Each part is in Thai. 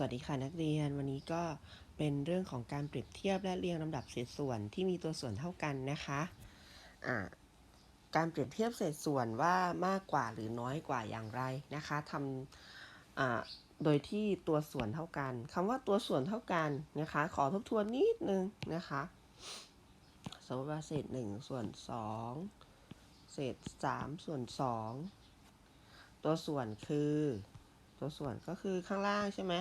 สวัสดีค่ะนักเรียนวันนี้ก็เป็นเรื่องของการเปรียบเทียบและเรียงลำดับเศษส่วนที่มีตัวส่วนเท่ากันนะคะอ่าการเปรียบเทียบเศษส่วนว่ามากกว่าหรือน้อยกว่าอย่างไรนะคะทำโดยที่ตัวส่วนเท่ากันคำว่าตัวส่วนเท่ากันนะคะขอทบทวนนิดนึงนะคะสมมติว่าเศษ1ส่วน2เศษ3ส่วน2ตัวส่วนคือ ตัวส่วนก็คือข้างล่างใช่ไหม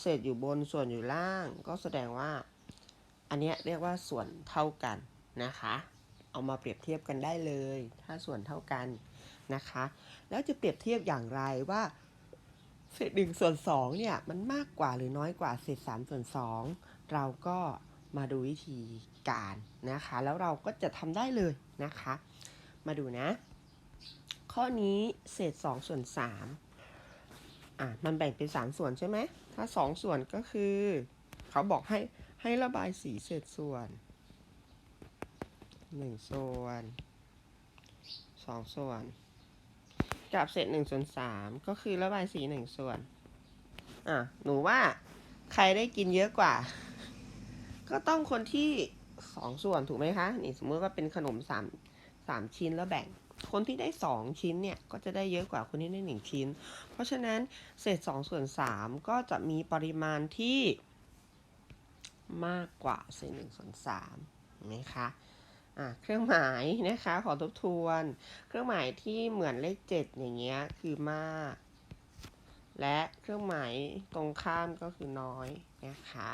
เศษอยู่บนส่วนอยู่ล่าง ก็แสดงว่า อันเนี้ยเรียกว่าส่วนเท่ากันนะคะ เอามาเปรียบเทียบกันได้เลย ถ้าส่วนเท่ากันนะคะ แล้วจะเปรียบเทียบอย่างไรว่า เศษหนึ่งส่วนสองเนี่ยมันมากกว่าหรือน้อยกว่าเศษสามส่วนสองเราก็มาดูวิธีการนะคะ แล้วเราก็จะทำได้เลยนะคะ มาดูนะ ข้อนี้เศษสองส่วนสาม อะมันแบ่งเป็นสามส่วนใช่ไหม ถ้าสองส่วนก็คือ เขาบอกให้ให้ระบายสีเศษส่วนหนึ่งส่วนสองส่วน กับเศษหนึ่งส่วนสามก็คือระบายสีหนึ่งส่วน อะ หนูว่าใครได้กินเยอะกว่า ก็ต้องคนที่สองส่วนถูกไหมคะ นี่สมมติว่าเป็นขนมสามสามชิ้นแล้วแบ่ง คนที่ได้สองชิ้นเนี่ย ก็จะได้เยอะกว่าคนที่ได้หนึ่งชิ้น เพราะฉะนั้นเศษ2ส่วน3ก็จะมีปริมาณที่มากกว่าเศษ1ส่วน3เห็นไหมคะเครื่องหมายนะคะขอทบทวน เครื่องหมายที่เหมือนเลข 7 อย่างเงี้ยคือมาก และเครื่องหมายตรงข้ามก็คือน้อยนะคะ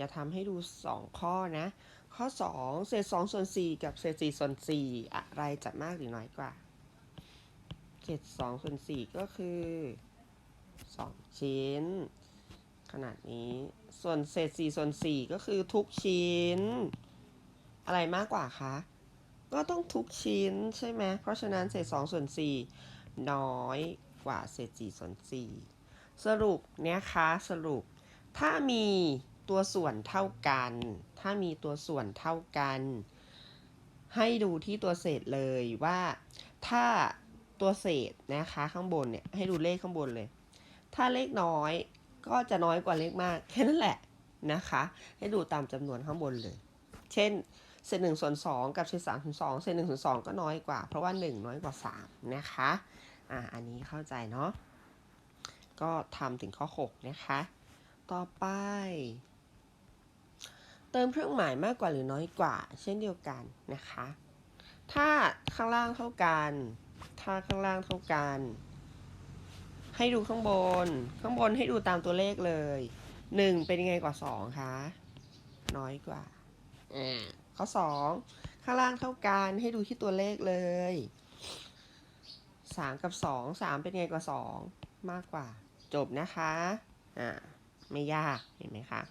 จะทำให้ดู 2 ข้อนะ ข้อ 2 เศษ2ส่วน4กับเศษ4ส่วน4อะไรจะมากหรือน้อยกว่า เศษสองส่วนสี่ก็คือสองชิ้น ขนาดนี้ ส่วนเศษสี่ส่วนสี่ก็คือทุกชิ้น อะไรมากกว่าคะก็ต้องทุกชิ้นใช่ไหม เพราะฉะนั้นเศษสองส่วนสี่น้อยกว่าเศษสี่ส่วนสี่สรุปเนี่ยคะสรุปถ้ามี ตัวส่วนเท่ากัน ถ้ามีตัวส่วนเท่ากัน ให้ดูที่ตัวเศษเลยว่า ถ้าตัวเศษนะคะข้างบนเนี่ยให้ดูเลขข้างบนเลย ถ้าเลขน้อยก็จะน้อยกว่าเลขมากแค่นั้นแหละนะคะ ให้ดูตามจำนวนข้างบนเลย เช่นเศษหนึ่งส่วนสองกับเศษสามส่วนสองเศษหนึ่งส่วนสองก็น้อยกว่า เพราะว่าหนึ่งน้อยกว่าสามนะคะ อ่า อันนี้เข้าใจเนาะ ก็ทำถึงข้อหกนะคะ ต่อไป เติมเครื่องหมายมากกว่าหรือน้อยกว่า เช่นเดียวกันนะคะ ถ้าข้างล่างเท่ากัน ถ้าข้างล่างเท่ากัน ให้ดูข้างบน ข้างบนให้ดูตามตัวเลขเลยหนึ่งเป็นยังไงกว่าสองคะน้อยกว่าอ่าข้อสองข้างล่างเท่ากันให้ดูที่ตัวเลขเลยสามกับสองสามเป็นไงกว่าสองมากกว่า จบนะคะ อ่า ไม่ยาก เห็นไหมคะ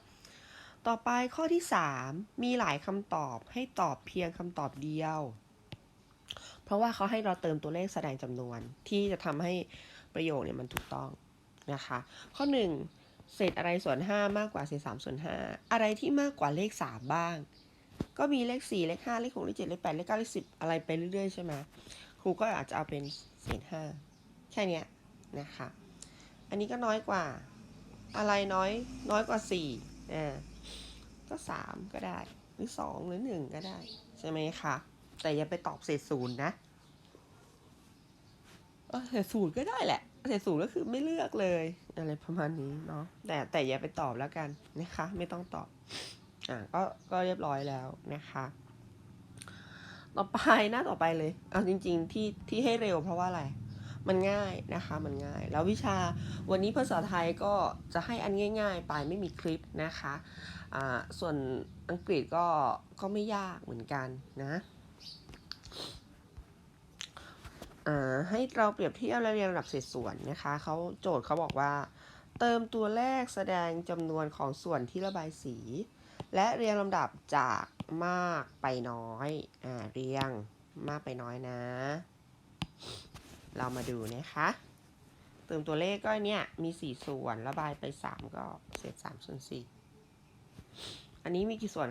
ต่อไปข้อที่ 3 มีหลายคำตอบให้ตอบเพียงคำตอบเดียว เพราะว่าเขาให้เราเติมตัวเลขแสดงจำนวน ที่จะทำให้ประโยคเนี่ยมันถูกต้องนะคะ ข้อ 1 เศษอะไรส่วน 5 มากกว่าเศษ3ส่วน 5 อะไรที่มากกว่าเลข 3 บ้าง ก็มีเลข 4 เลข 5 เลข 6 เลข 7 เลข 8 เลข 9 เลข 10 อะไรไปเรื่อยๆ ใช่ไหมครูก็อาจจะเอาเป็นเศษ 5 แค่นี้นะคะ อันนี้ก็น้อยกว่า อะไรน้อยน้อยกว่า4อ่า ก็สามก็ได้ หรือสองหรือหนึ่งก็ได้ ใช่ไหมคะแต่อย่าไปตอบเศษศูนย์นะเศษศูนย์ก็ได้แหละเศษศูนย์ก็คือไม่เลือกเลยอะไรประมาณนี้เนาะแต่แต่อย่าไปตอบแล้วกันนะคะ ไม่ต้องตอบอ่าก็ก็เรียบร้อยแล้วนะคะต่อไปหน้าต่อไปเลยเอาจริง ๆ ที่ที่ให้เร็วเพราะว่าอะไร มันง่ายนะคะมันง่าย แล้ววิชาวันนี้ภาษาไทยก็จะให้อันง่าย ๆ ไปไม่มีคลิปนะคะอ่าส่วนอังกฤษก็ก็ไม่ยากเหมือนกันนะอ่าให้เราเปรียบเทียบและเรียงลำดับเศษส่วนนะคะเขาโจทย์เขาบอกว่า เติมตัวเลขแสดงจำนวนของส่วนที่ระบายสี และเรียงลำดับจากมากไปน้อย อ่า เรียงมากไปน้อยนะ เรามาดูนะคะ เติมตัวเลขก็เนี่ยมี 4 ส่วนระบายไป 3 ก็เศษ3ส่วน4อันนี้มีกี่ส่วน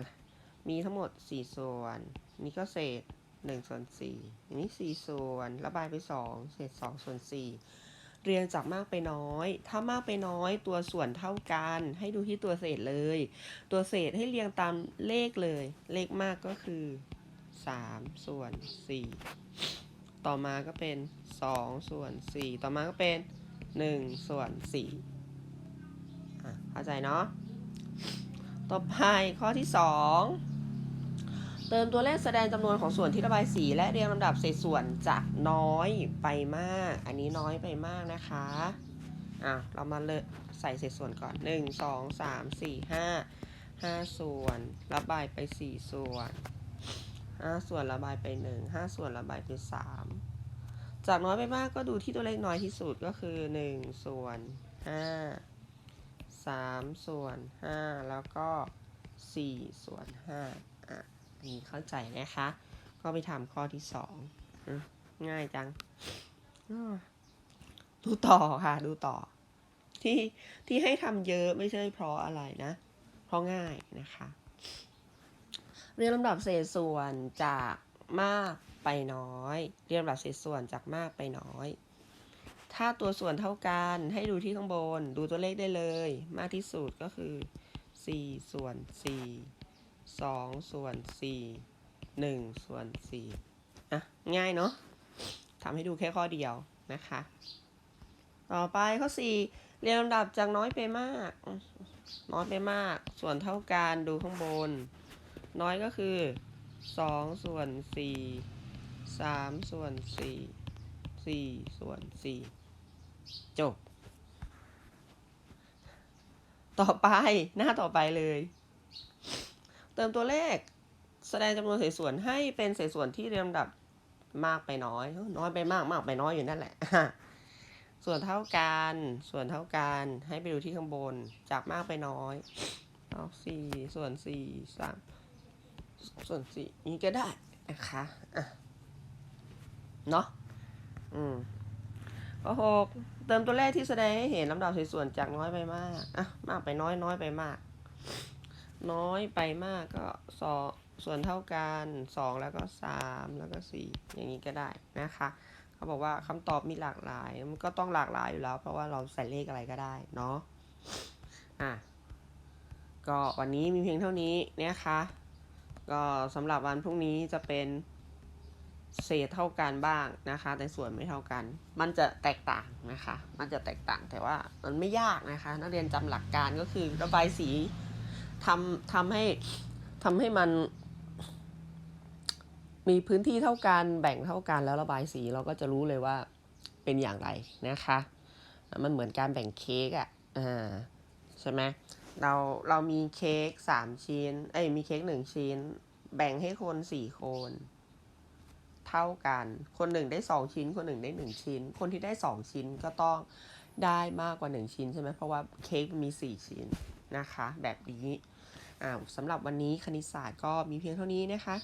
มีทั้งหมด 4 ส่วน นี่ก็เศษ1ส่วน4อันนี้ 4 ส่วน ระบายไป 2 เศษ2ส่วน4เรียงจากมากไปน้อย ถ้ามากไปน้อยตัวส่วนเท่ากัน ให้ดูที่ตัวเศษเลย ตัวเศษให้เรียงตามเลขเลย เลขมากก็คือสามส่วนสี่ ต่อมาก็เป็นสองส่วนสี่ต่อมาก็เป็นหนึ่งส่วนสี่อะเข้าใจเนาะ ต่อไปข้อที่สองเติมตัวเลขแสดงจำนวนของส่วนที่ระบายสี และเรียงลำดับเศษส่วนจากน้อยไปมาก อันนี้น้อยไปมากนะคะอะเรามาเลยใส่เศษส่วนก่อน 1 2 3 4 5 5 ส่วนระบายไป 4 ส่วน 5 ส่วนระบายไป 1 5 ส่วนระบายไป 3 จากน้อยไปมากก็ดูที่ตัวเลขน้อยที่สุดก็คือ 1 ส่วน 5 3 ส่วน 5 แล้วก็ 4 ส่วน 5 อะนนี้เข้าใจนะคะ ก็ไปทำข้อที่สองง่ายจัง ดูต่อค่ะดูต่อ ที่ที่ให้ทำเยอะไม่ใช่เพราะอะไรนะ เพราะง่ายนะคะ เรียงลำดับเศษส่วนจากมากไปน้อย เรียงลำดับเศษส่วนจากมากไปน้อย ถ้าตัวส่วนเท่ากันให้ดูที่ข้างบน ดูตัวเลขได้เลย มากที่สุดก็คือ 4 ส่วน 4 2 ส่วน 4 1 ส่วน 4 อะ ง่ายเนาะทำให้ดูแค่ข้อเดียวนะคะ ต่อไปข้อ 4 เรียงลำดับจากน้อยไปมาก น้อยไปมาก ส่วนเท่ากันดูข้างบน น้อยก็คือ2ส่วน4 3ส่วน4 4ส่วน4จบ ต่อไปหน้าต่อไปเลย เติมตัวเลขแสดงจำนวนเศษส่วนให้เป็นเศษส่วนที่เรียงลำดับมากไปน้อย น้อยไปมากมากไปน้อยอยู่นั่นแหละ ส่วนเท่ากัน ส่วนเท่ากัน ให้ไปดูที่ข้างบน จากมากไปน้อยเอาสี่ส่วนสี่สาม ส่วนสี่นี้ก็ได้นะคะอะเนาะอืมข้อหกเติมตัวเลขที่แสดงให้เห็นลำดับเศษส่วนจากน้อยไปมากอะมากไปน้อยน้อยไปมาก น้อยไปมากก็สองส่วนเท่ากันสองแล้วก็สามแล้วก็สี่อย่างนี้ก็ได้นะคะเขาบอกว่าคำตอบมีหลากหลายมันก็ต้องหลากหลายอยู่แล้ว เพราะว่าเราใส่เลขอะไรก็ได้เนาะอะก็วันนี้มีเพียงเท่านี้นะคะ ก็สำหรับวันพรุ่งนี้จะเป็นเศษเท่ากันบ้างนะคะ แต่ส่วนไม่เท่ากัน มันจะแตกต่างนะคะ มันจะแตกต่างแต่ว่ามันไม่ยากนะคะ นักเรียนจำหลักการก็คือระบายสีทำทำให้ทำให้มัน มีพื้นที่เท่ากันแบ่งเท่ากันแล้วระบายสีเราก็จะรู้เลยว่าเป็นอย่างไรนะคะ มันเหมือนการแบ่งเค้กอะ่ะอ่าใช่ไหม เราเรามีเค้กสามชิ้น เอ้ยมีเค้กหนึ่งชิ้น แบ่งให้คนสี่คน เท่ากัน คนหนึ่งได้สองชิ้น คนหนึ่งได้หนึ่งชิ้น คนที่ได้สองชิ้นก็ต้องได้มากกว่าหนึ่งชิ้นใช่ไหมเพราะว่าเค้กมีสี่ชิ้นนะคะ แบบนี้อ่าสำหรับวันนี้คณิตศาสตร์ก็มีเพียงเท่านี้นะคะ